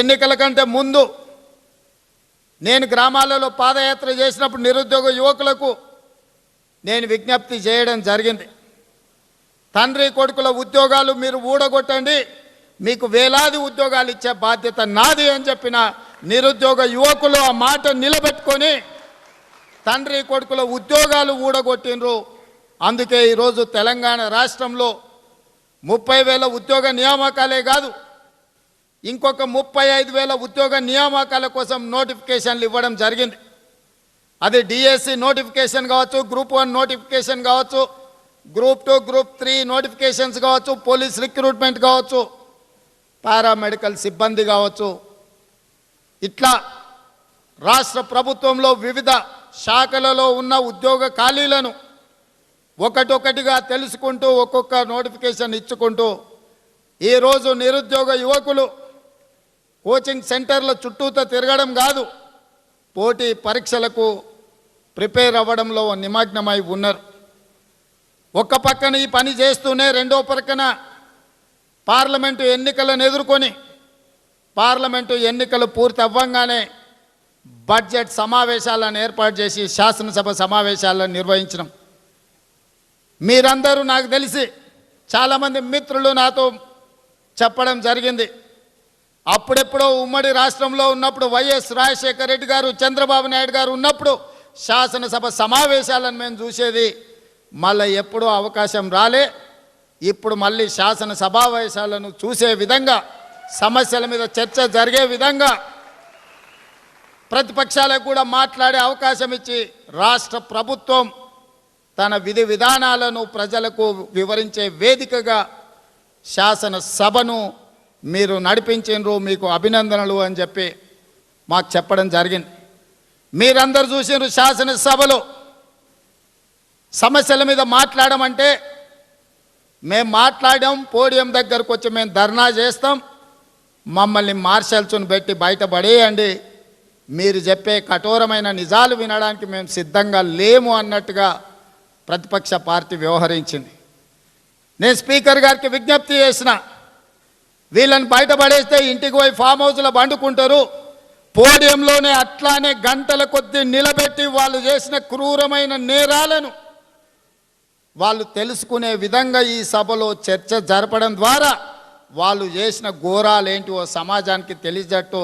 ఎన్నికల కంటే ముందు నేను గ్రామాలలో పాదయాత్ర చేసినప్పుడు నిరుద్యోగ యువకులకు నేను విజ్ఞప్తి చేయడం జరిగింది. తండ్రి కొడుకుల ఉద్యోగాలు మీరు ఊడగొట్టండి మీకు వేలాది ఉద్యోగాలు ఇచ్చే బాధ్యత నాది అని చెప్పిన నిరుద్యోగ యువకులు ఆ మాట నిలబెట్టుకొని తండ్రి కొడుకుల ఉద్యోగాలు ఊడగొట్టినరు అందుకే ఈరోజు తెలంగాణ రాష్ట్రంలో ముప్పై వేల ఉద్యోగ నియామకాలే కాదు ఇంకొక ముప్పై ఐదు వేల ఉద్యోగ నియామకాల కోసం నోటిఫికేషన్లు ఇవ్వడం జరిగింది. అది డిఎస్సి నోటిఫికేషన్ కావచ్చు గ్రూప్ వన్ నోటిఫికేషన్ కావచ్చు group two group three notifications కావచ్చు పోలీస్ రిక్రూట్మెంట్ కావచ్చు పారామెడికల్ సిబ్బంది కావచ్చు. ఇట్లా రాష్ట్ర ప్రభుత్వంలో వివిధ శాఖలలో ఉన్న ఉద్యోగ ఖాళీలను ఒకటొకటిగా తెలుసుకుంటూ ఒక్కొక్క నోటిఫికేషన్ ఇచ్చుకుంటూ ఈరోజు నిరుద్యోగ యువకులు కోచింగ్ సెంటర్ల చుట్టూతో తిరగడం కాదు. పోటీ పరీక్షలకు ప్రిపేర్ అవ్వడంలో నిమగ్నమై ఉన్నారు. ఒక పక్కన ఈ పని చేస్తూనే రెండో పక్కన పార్లమెంటు ఎన్నికలను ఎదుర్కొని పార్లమెంటు ఎన్నికలు పూర్తి అవ్వంగానే బడ్జెట్ సమావేశాలను ఏర్పాటు చేసి శాసనసభ సమావేశాలను నిర్వహించడం మీరందరూ నాకు తెలిసి చాలామంది మిత్రులు నాతో చెప్పడం జరిగింది. అప్పుడెప్పుడో ఉమ్మడి రాష్ట్రంలో ఉన్నప్పుడు వైఎస్ రాజశేఖర రెడ్డి గారు చంద్రబాబు నాయుడు గారు ఉన్నప్పుడు శాసనసభ సమావేశాలను మేము చూసేది. మళ్ళీ ఎప్పుడూ అవకాశం రాలే. ఇప్పుడు మళ్ళీ శాసన సమావేశాలను చూసే విధంగా సమస్యల మీద చర్చ జరిగే విధంగా ప్రతిపక్షాలకు కూడా మాట్లాడే అవకాశం ఇచ్చి రాష్ట్ర ప్రభుత్వం తన విధి విధానాలను ప్రజలకు వివరించే వేదికగా శాసనసభను మీరు నడిపించు మీకు అభినందనలు అని చెప్పి మాకు చెప్పడం జరిగింది. మీరందరు చూసినారు శాసనసభలో సమస్యల మీద మాట్లాడమంటే మేము మాట్లాడాం పోడియం దగ్గరకు వచ్చి మేము ధర్నా చేస్తాం మమ్మల్ని మార్షల్స్ను పెట్టి బయటపడేయండి. మీరు చెప్పే కఠోరమైన నిజాలు వినడానికి మేము సిద్ధంగా లేము అన్నట్టుగా ప్రతిపక్ష పార్టీ వ్యవహరించింది. నేను స్పీకర్ గారికి విజ్ఞప్తి చేసిన వీళ్ళని బయటపడేస్తే ఇంటికి పోయి ఫామ్ హౌస్లో పండుకుంటారు. పోడియంలోనే అట్లానే గంటల కొద్దీ నిలబెట్టి వాళ్ళు చేసిన క్రూరమైన నేరాలను వాళ్ళు తెలుసుకునే విధంగా ఈ సభలో చర్చ జరపడం ద్వారా వాళ్ళు చేసిన ఘోరాలు ఏంటివో సమాజానికి తెలియజట్టు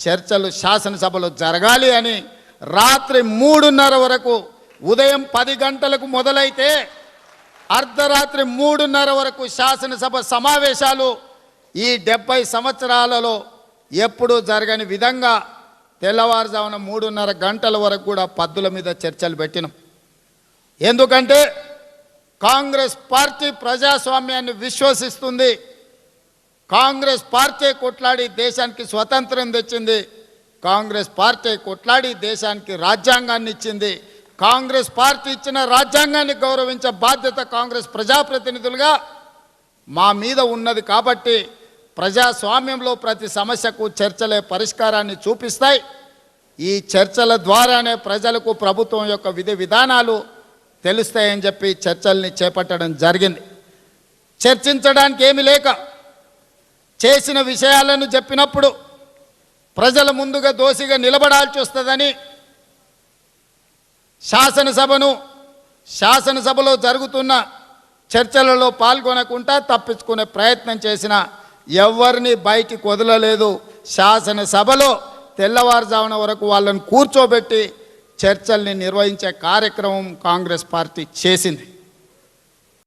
చర్చలు శాసనసభలో జరగాలి అని రాత్రి మూడున్నర వరకు ఉదయం పది గంటలకు మొదలైతే అర్ధరాత్రి మూడున్నర వరకు శాసనసభ సమావేశాలు ఈ డెబ్బై సంవత్సరాలలో ఎప్పుడూ జరగని విధంగా తెల్లవారుజామున మూడున్నర గంటల వరకు కూడా పద్దుల మీద చర్చలు పెట్టినాం. ఎందుకంటే కాంగ్రెస్ పార్టీ ప్రజాస్వామ్యాన్ని విశ్వసిస్తుంది. కాంగ్రెస్ పార్టీ కొట్లాడి దేశానికి స్వతంత్రం తెచ్చింది. కాంగ్రెస్ పార్టీ కొట్లాడి దేశానికి రాజ్యాంగాన్ని ఇచ్చింది. కాంగ్రెస్ పార్టీ ఇచ్చిన రాజ్యాంగాన్ని గౌరవించే బాధ్యత కాంగ్రెస్ ప్రజాప్రతినిధులుగా మా మీద ఉన్నది కాబట్టి ప్రజాస్వామ్యంలో ప్రతి సమస్యకు చర్చలే పరిష్కారాన్ని చూపిస్తాయి. ఈ చర్చల ద్వారానే ప్రజలకు ప్రభుత్వం యొక్క విధి విధానాలు తెలుస్తాయని చెప్పి చర్చల్ని చేపట్టడం జరిగింది. చర్చించడానికి ఏమి లేక చేసిన విషయాలను చెప్పినప్పుడు ప్రజల ముందుగా దోషిగా నిలబడాల్సి వస్తుందని శాసనసభను శాసనసభలో జరుగుతున్న చర్చలలో పాల్గొనకుండా తప్పించుకునే ప్రయత్నం చేసిన ఎవరిని బయటికి వదలలేదు. శాసనసభలో తెల్లవారుజామున వరకు వాళ్ళని కూర్చోబెట్టి చర్చల్ని నిర్వహించే కార్యక్రమం కాంగ్రెస్ పార్టీ చేసింది.